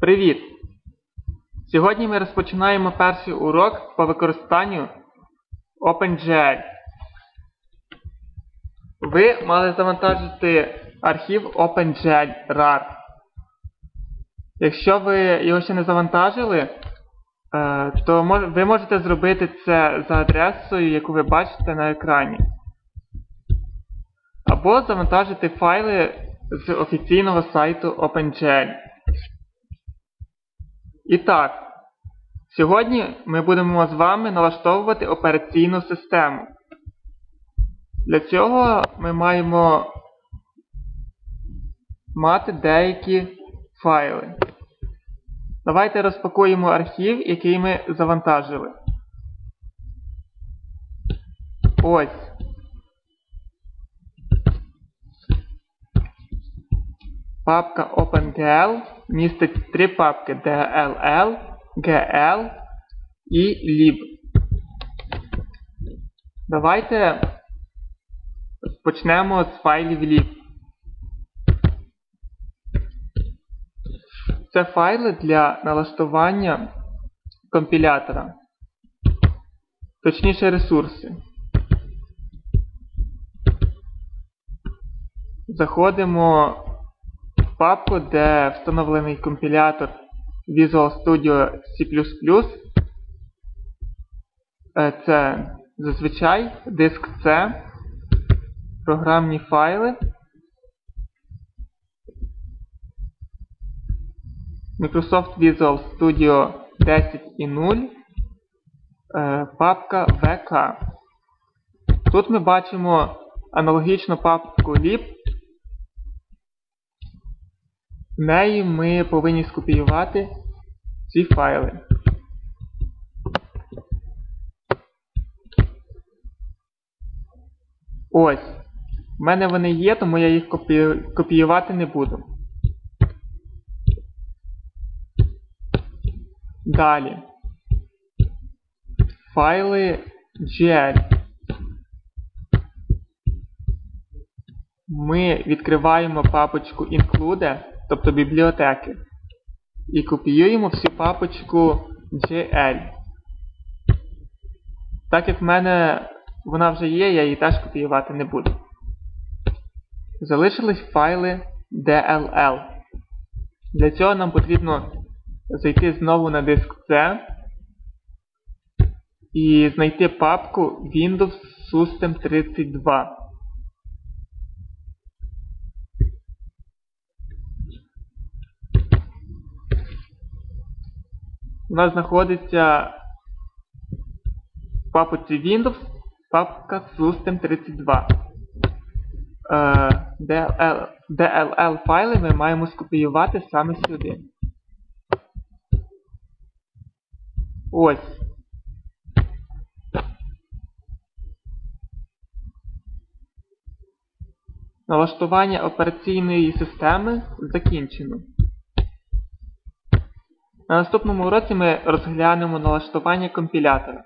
Привіт! Сьогодні ми розпочинаємо перший урок по використанню OpenGL. Ви мали завантажити архів OpenGL RAR. Якщо ви його ще не завантажили, е, то ви можете зробити це за адресою, яку ви бачите на екрані. Або завантажити файли з офіційного сайту OpenGL. І так, сьогодні ми будемо з вами налаштовувати операційну систему. Для цього ми маємо мати деякі файли. Давайте розпакуємо архів, який ми завантажили. Ось. Папка OpenGL містить три папки DLL, GL і lib. Давайте почнемо з файлів lib. Це файли для налаштування компілятора. Точніше ресурси. Заходимо папку, де встановлений компілятор Visual Studio C++. Це зазвичай диск C, програмні файли, Microsoft Visual Studio 10.0, папка VK. Тут ми бачимо аналогічну папку lib, в неї ми повинні скопіювати ці файли. Ось. В мене вони є, тому я їх копіювати не буду. Далі. Файли GL. Ми відкриваємо папочку Include, тобто бібліотеки, і копіюємо всю папочку GL. Так як в мене вона вже є, я її теж копіювати не буду. Залишились файли DLL. Для цього нам потрібно зайти знову на диск C і знайти папку Windows System 32. У нас знаходиться в папці Windows папка System 32. DLL, DLL файли ми маємо скопіювати саме сюди. Ось. Налаштування операційної системи закінчено. На наступному уроці ми розглянемо налаштування компілятора.